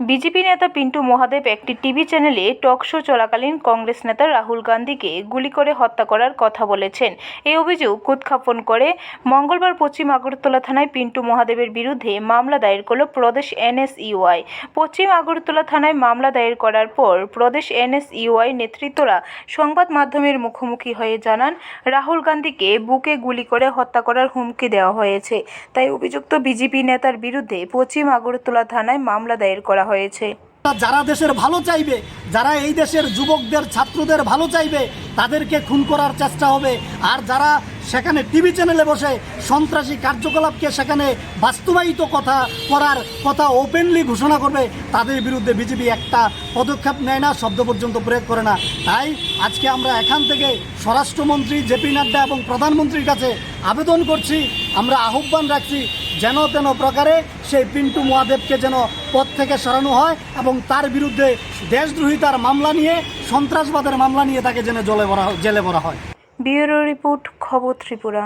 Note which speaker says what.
Speaker 1: BJP নেতা পিন্টু মহাদেব একটি TV চ্যানেলে টক শো চলাকালীন কংগ্রেস নেতা রাহুল গান্ধীকে গুলি করে হত্যা করার কথা বলেছেন। এই অভিযোগ উত্থাপন করে মঙ্গলবার পশ্চিম আগরতলা থানায় পিন্টু মহাদেবের বিরুদ্ধে মামলা দায়ের করল প্রদেশ এনএসইউআই। পশ্চিম আগরতলা থানায় মামলা দায়ের করার পর প্রদেশ এনএসইউআই নেতৃত্বরা সংবাদ মাধ্যমের মুখোমুখি হয়ে জানান, রাহুল গান্ধীকে বুকে গুলি করে হত্যা করার হুমকি দেওয়া হয়েছে। তাই অভিযুক্ত বিজেপি নেতার বিরুদ্ধে পশ্চিম আগরতলা থানায় মামলা দায়ের করা হয়েছে।
Speaker 2: যারা দেশের ভালো চাইবে, যারা এই দেশের যুবকদের, ছাত্রদের ভালো চাইবে, তাদেরকে খুন করার চেষ্টা হবে। আর যারা সেখানে টিভি চ্যানেলে বসে সন্ত্রাসী কার্যকলাপকে সেখানে বাস্তবায়িত কথা, করার কথা ওপেনলি ঘোষণা করবে, তাদের বিরুদ্ধে বিজেপি একটা পদক্ষেপ নেয় না, শব্দ পর্যন্ত প্রয়োগ করে না। তাই আজকে আমরা এখান থেকে স্বরাষ্ট্রমন্ত্রী জেপি নাড্ডা এবং প্রধানমন্ত্রীর কাছে আবেদন করছি আমরা আহ্বান রাখছি যেন তেন প্রকারে সেই পিন্টু মহাদেবকে যেন পথ থেকে সরানো হয় এবং তার বিরুদ্ধে দেশদ্রোহিতার মামলা নিয়ে, সন্ত্রাসবাদের মামলা নিয়ে তাকে যেন জলে ভরা জেলে ভরা হয়।
Speaker 1: ব্যুরো রিপোর্ট, খবর ত্রিপুরা।